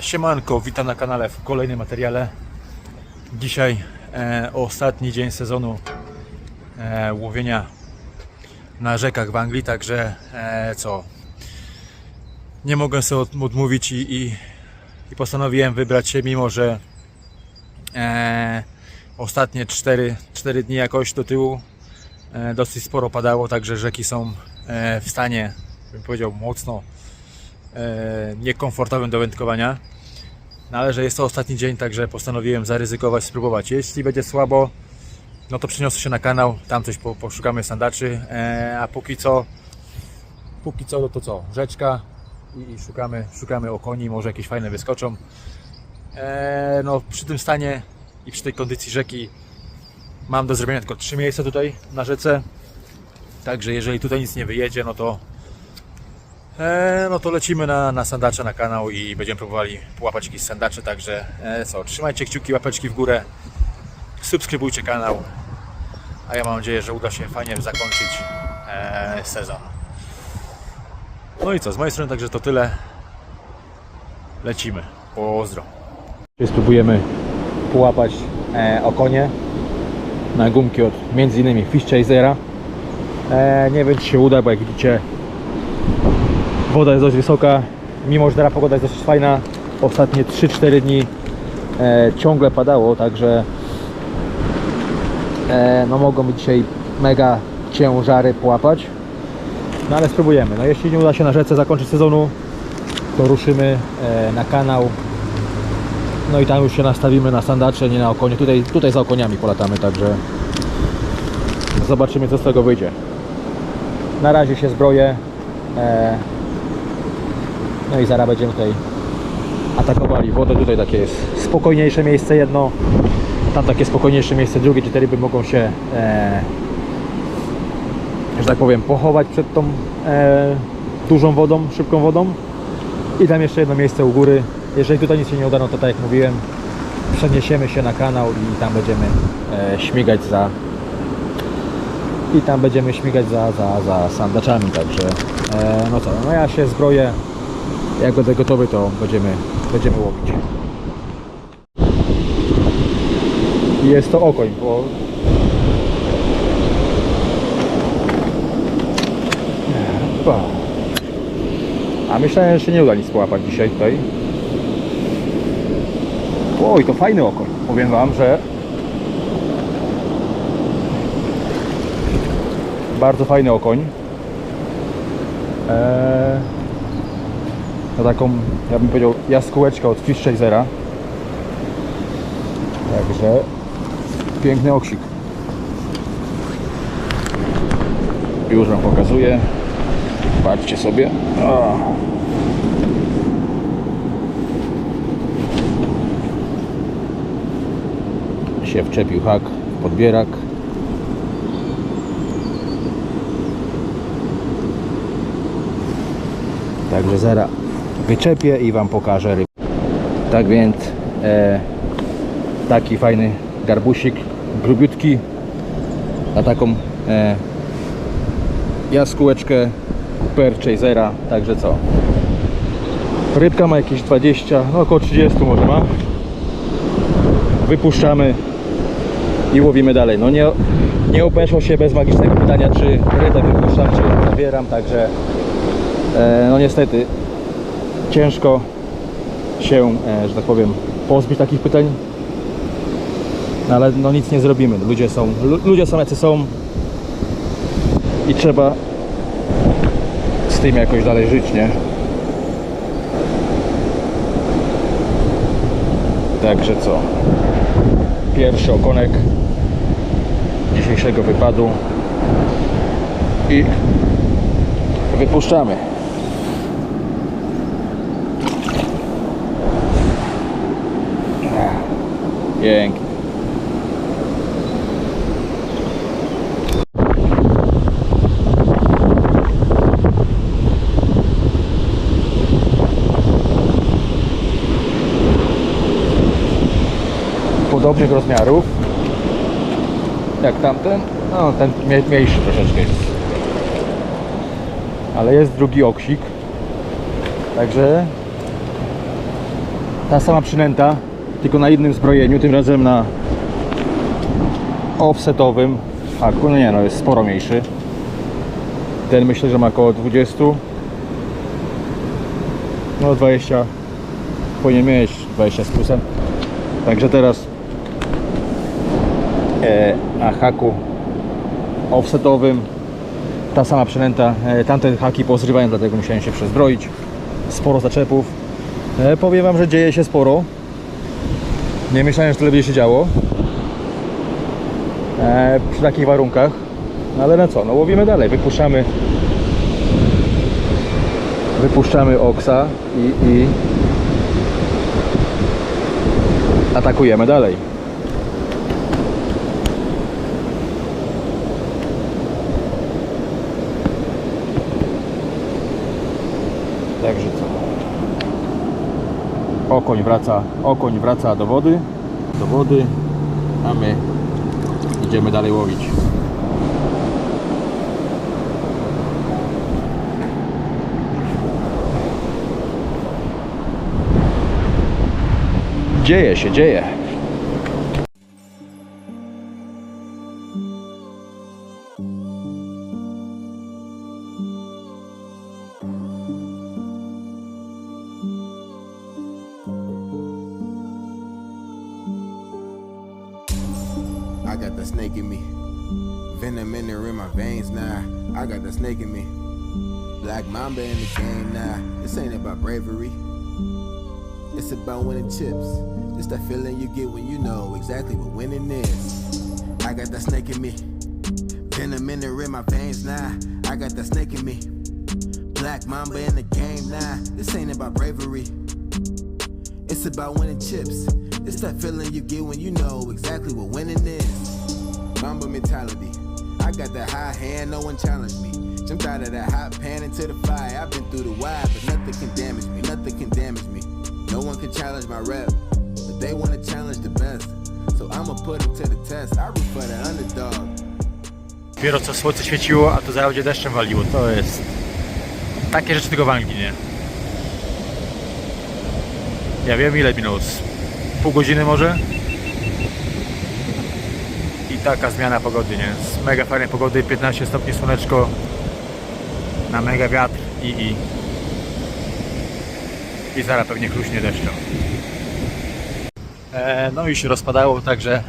Siemanko, witam na kanale w kolejnym materiale. Dzisiaj e, ostatni dzień sezonu e, łowienia na rzekach w Anglii, także e, co? Nie mogę sobie od- odmówić i, i, i postanowiłem wybrać się, mimo że e, ostatnie 4, 4 dni jakoś do tyłu e, dosyć sporo padało, także rzeki są e, w stanie, bym powiedział, mocno niekomfortowym do wędkowania. No ale że jest to ostatni dzień, także postanowiłem zaryzykować, spróbować. Jeśli będzie słabo, no to przeniosę się na kanał, tam coś po, poszukamy sandaczy, e, a póki co, póki co, no to co, rzeczka i, i szukamy, szukamy okoni, może jakieś fajne wyskoczą. E, no przy tym stanie i przy tej kondycji rzeki mam do zrobienia tylko trzy miejsca tutaj na rzece, także jeżeli tutaj nic nie wyjedzie, no to E, no to lecimy na, na sandacza na kanał i będziemy próbowali połapać jakieś sandacze, także e, co, trzymajcie kciuki, łapeczki w górę, subskrybujcie kanał, a ja mam nadzieję, że uda się fajnie zakończyć e, sezon. No i co, z mojej strony także to tyle, lecimy, pozdro. Spróbujemy połapać e, okonie na gumki od między innymi. E, nie wiem czy się uda, bo jak widzicie Woda jest dość wysoka, mimo że teraz pogoda jest dosyć fajna. Ostatnie 3-4 dni e, ciągle padało, także e, no mogą być dzisiaj mega ciężary połapać. No ale spróbujemy. No jeśli nie uda się na rzece zakończyć sezonu, to ruszymy e, na kanał. No i tam już się nastawimy na sandacze, nie na okonie. Tutaj, tutaj za okoniami polatamy, także zobaczymy co z tego wyjdzie. Na razie się zbroję. E, no i zaraz będziemy tutaj atakowali wodę. Tutaj takie jest spokojniejsze miejsce jedno, tam takie spokojniejsze miejsce drugie, gdzie te ryby mogą się, e, że tak powiem, pochować przed tą e, dużą wodą, szybką wodą. I tam jeszcze jedno miejsce u góry. Jeżeli tutaj nic się nie uda, no to tak jak mówiłem, przeniesiemy się na kanał i tam będziemy e, śmigać za i tam będziemy śmigać za, za, za sandaczami, także e, no co, no ja się zbroję jak będę gotowy, to będziemy, będziemy łowić. Jest to okoń, bo... Opa. A myślałem, że się nie uda nic połapać dzisiaj tutaj. Oj, to fajny okoń. Powiem Wam, że bardzo fajny okoń. Eee, na taką, ja bym powiedział, jaskółeczkę od Fish Chasera. Także piękny oksik. Już Wam pokazuję. Patrzcie sobie. O. Się wczepił hak, podbierak. Także zaraz wyczepię i Wam pokażę ryb. Tak więc e, taki fajny garbusik, grubiutki na taką e, jaskółeczkę per chasera, także co? Rybka ma jakieś 20, no około 30 może ma. Wypuszczamy i łowimy dalej. No nie, nie obeszło się bez magicznego pytania czy rybę wypuszczam czy ją zabieram także e, no niestety ciężko się, e, że tak powiem, pozbyć takich pytań. No ale no nic nie zrobimy. Ludzie są, lu- ludzie są jacy są i trzeba z tym jakoś dalej żyć, nie? Także co? Pierwszy okonek dzisiejszego wypadu i wypuszczamy. Pięknie. Podobnych rozmiarów jak tamten. No, ten mniejszy troszeczkę jest. Ale jest drugi oksik. Także Ta sama przynęta, tylko na innym zbrojeniu, tym razem na offsetowym haku. No nie no, jest sporo mniejszy. Ten myślę, że ma około 20. No 20 powinien mieć 20 z plusem. Także teraz e, na haku offsetowym ta sama przynęta. E, tamte haki pozrywają, dlatego musiałem się przezbroić. Sporo zaczepów. E, powiem Wam, że dzieje się sporo. Nie myślałem, że tyle będzie się działo. E, przy takich warunkach. No ale no co, no łowimy dalej. Wypuszczamy wypuszczamy oksa i, i atakujemy dalej. Także co? Okoń wraca, okoń wraca do wody, do wody, a my idziemy dalej łowić. Dzieje się, dzieje. Got the snake in me. Venom in there in my veins now. I got the snake in me. Black Mamba in the game now. This ain't about bravery. It's about winning chips. It's that feeling you get when you know exactly what winning is. I got that snake in me. Venom in there in my veins now. I got that snake in me. Black Mamba in the game now. This ain't about bravery. It's about winning chips. It's that feeling you get when you know exactly what winning is. Mamba mentality. I got that high hand, no one challenged me. Jumped out of that hot pan into the fire. I've been through the wire, but nothing can damage me. Nothing can damage me. No one can challenge my rep, but they wanna challenge the best. So I'ma put them to the test. I root for the underdog. Dopiero co słońce świeciło, a to zaraz będzie deszczem waliło. To jest... Takie rzeczy tylko w Anglii, nie? Ja wiem ile minut. Pół godziny może? I taka zmiana pogody, nie? Z mega fajnej pogody, 15 stopni słoneczko, na mega wiatr i i, i zaraz pewnie chluśnie deszczem. E, no i się rozpadało, także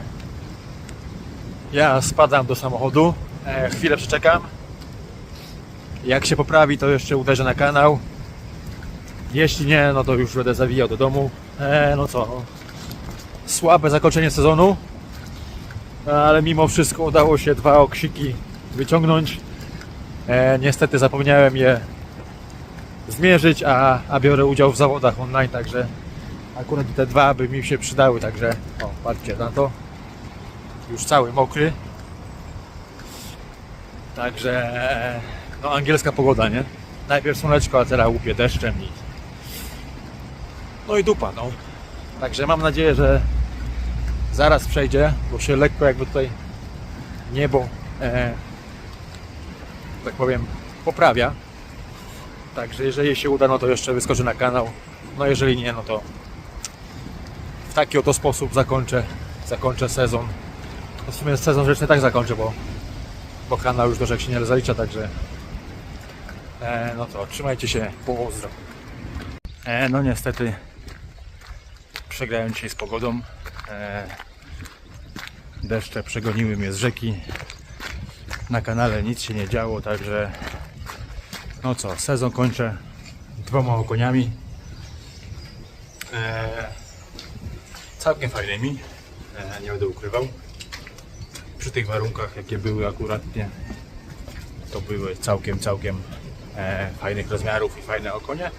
ja spadam do samochodu, e, chwilę przeczekam. Jak się poprawi, to jeszcze uderzę na kanał. Jeśli nie, no to już będę zawijał do domu. E, no co, no. Słabe zakończenie sezonu, ale mimo wszystko udało się dwa oksiki wyciągnąć. E, niestety zapomniałem je zmierzyć, a, a biorę udział w zawodach online, także akurat te dwa by mi się przydały, także o, patrzcie na to. Już cały mokry. Także no angielska pogoda, nie? Najpierw słoneczko, a teraz łupie deszczem i no i dupa, no. Także mam nadzieję, że zaraz przejdzie, bo się lekko jakby tutaj niebo e, tak powiem poprawia. Także jeżeli się uda, no to jeszcze wyskoczę na kanał. No jeżeli nie, no to w taki oto sposób zakończę, zakończę sezon. No w sumie sezon rzeczny tak zakończę, bo, bo kanał już do rzek się nie zalicza, także e, no to trzymajcie się, pozdro. E, no niestety przegrałem dzisiaj z pogodą. E, deszcze przegoniły mnie z rzeki. Na kanale nic się nie działo, także no co, sezon kończę dwoma okoniami. E, całkiem fajnymi, e, nie będę ukrywał. Przy tych warunkach, jakie były akuratnie, to były całkiem, całkiem fajnych rozmiarów i fajne okonie.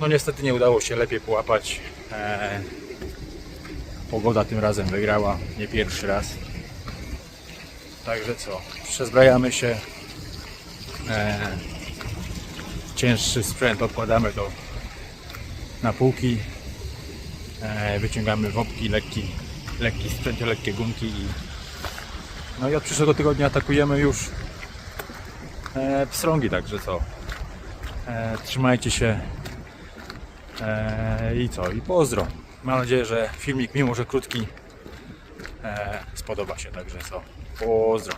No niestety nie udało się lepiej połapać. Pogoda tym razem wygrała, nie pierwszy raz. Także co, przezbrajamy się. E, cięższy sprzęt odkładamy do na półki. E, wyciągamy wopki, lekki, lekki sprzęt, lekkie gumki i no i od przyszłego tygodnia atakujemy już e, pstrągi, także co. E, trzymajcie się I co? I pozdro. Mam nadzieję, że filmik, mimo że krótki, e, spodoba się. Także co? Pozdro.